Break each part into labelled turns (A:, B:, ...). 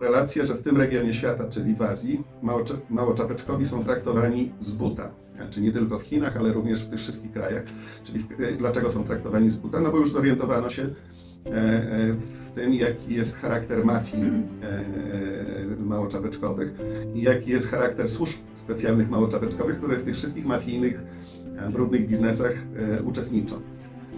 A: relację, że w tym regionie świata, czyli w Azji, małoczapeczkowi są traktowani z buta. Znaczy nie tylko w Chinach, ale również w tych wszystkich krajach. Czyli w, e, dlaczego są traktowani z buta? No bo już zorientowano się e, e, w tym, jaki jest charakter mafii małoczapeczkowych i jaki jest charakter służb specjalnych małoczapeczkowych, które w tych wszystkich mafijnych, brudnych biznesach uczestniczą.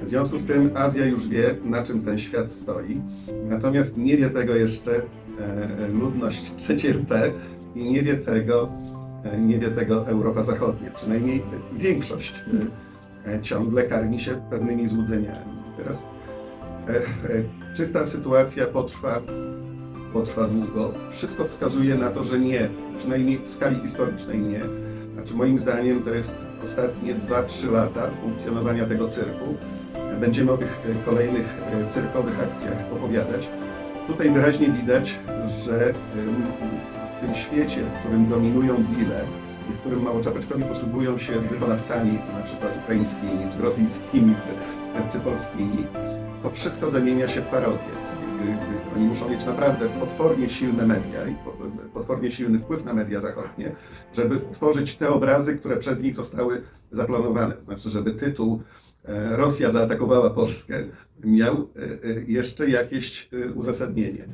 A: W związku z tym Azja już wie, na czym ten świat stoi. Natomiast nie wie tego jeszcze e, ludność trzeciej RP i nie wie tego, e, nie wie tego Europa Zachodnia. Przynajmniej większość e, ciągle karmi się pewnymi złudzeniami. Teraz, czy ta sytuacja potrwa, potrwa długo? Wszystko wskazuje na to, że nie. Przynajmniej w skali historycznej nie. Znaczy moim zdaniem to jest ostatnie 2-3 lata funkcjonowania tego cyrku. Będziemy o tych e, kolejnych e, cyrkowych akcjach opowiadać. Tutaj wyraźnie widać, że em, w tym świecie, w którym dominują deale i w którym małoczapeczkowi posługują się wykonawcami, na przykład ukraińskimi, czy rosyjskimi, czy, czy polskimi, to wszystko zamienia się w parodię. Oni muszą mieć naprawdę potwornie silne media i po- potwornie silny wpływ na media zachodnie, żeby tworzyć te obrazy, które przez nich zostały zaplanowane. Znaczy, żeby tytuł e, Rosja zaatakowała Polskę miał e, e, jeszcze jakieś e, uzasadnienie.